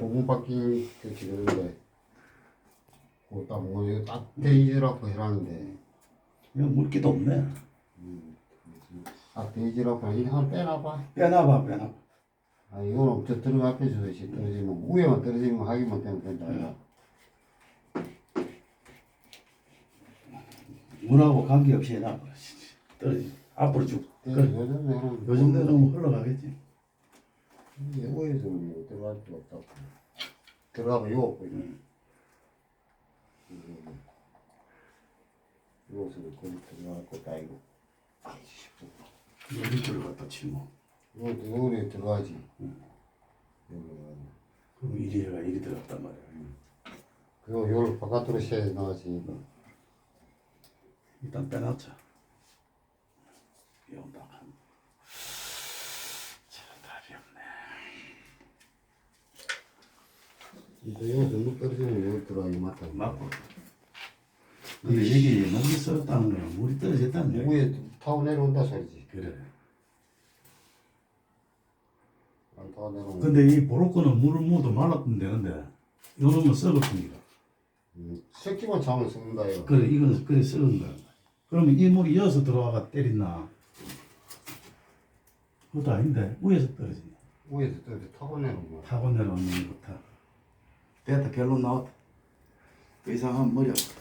고무 바퀴 그치는데 그딱 뭐, 딱 데이지라고 해놨는데, 이거 물기도 없네. 딱 데이지라고 이거 한번 빼놔봐. 빼놔봐, 빼놔봐. 아, 저 들어가 앞에 주듯이 떨어지면, 위에만 떨어지면 하기만 되면 된다. 야. 물하고 관계없이 해놔버려. 떨어지. 앞으로 쭉. 그래, 그래. 요즘 내는 요즘 내는 흘러가겠지. 이게 위에서는 뭐 들어갈 수가 없다고. 들어가면 이거 없고, 이거. 이것은 거기 들어갈 것도 아니고. 아이씨, 여기 들어갔다 치고. 이거 이거에 들어가지. 여기. 그럼 이리 해가 이리 들어갔단 말이야. 그리고 이걸 바깥으로 새 나왔으니까. 일단 빼놨자. 이온다. 참 답이 없네. 근데 이거 너무 떨어지면 여기 들어가기 맞다. 맞고. 근데 여기 목이 썩었다는 거는 물이 떨어졌다는 얘기. 위에 타고 내려온다 소리지. 그래. 안 타고 내려오면. 근데 이 보로코는 물을 묻어 말았으면 되는데 이놈은 썩었습니다. 음, 새끼만 잡으면 썩는다, 이거. 그래 이건 그래 썩은 거야. 그러면 이 물이 이어서 들어와가 때린나? 그것도 아닌데 위에서 떨어지네. 위에서 떨어져 타고 내려오면. 타고 내려오는 것부 터. 됐다 결론 나왔다. 더 이상 하면 머리 아프다.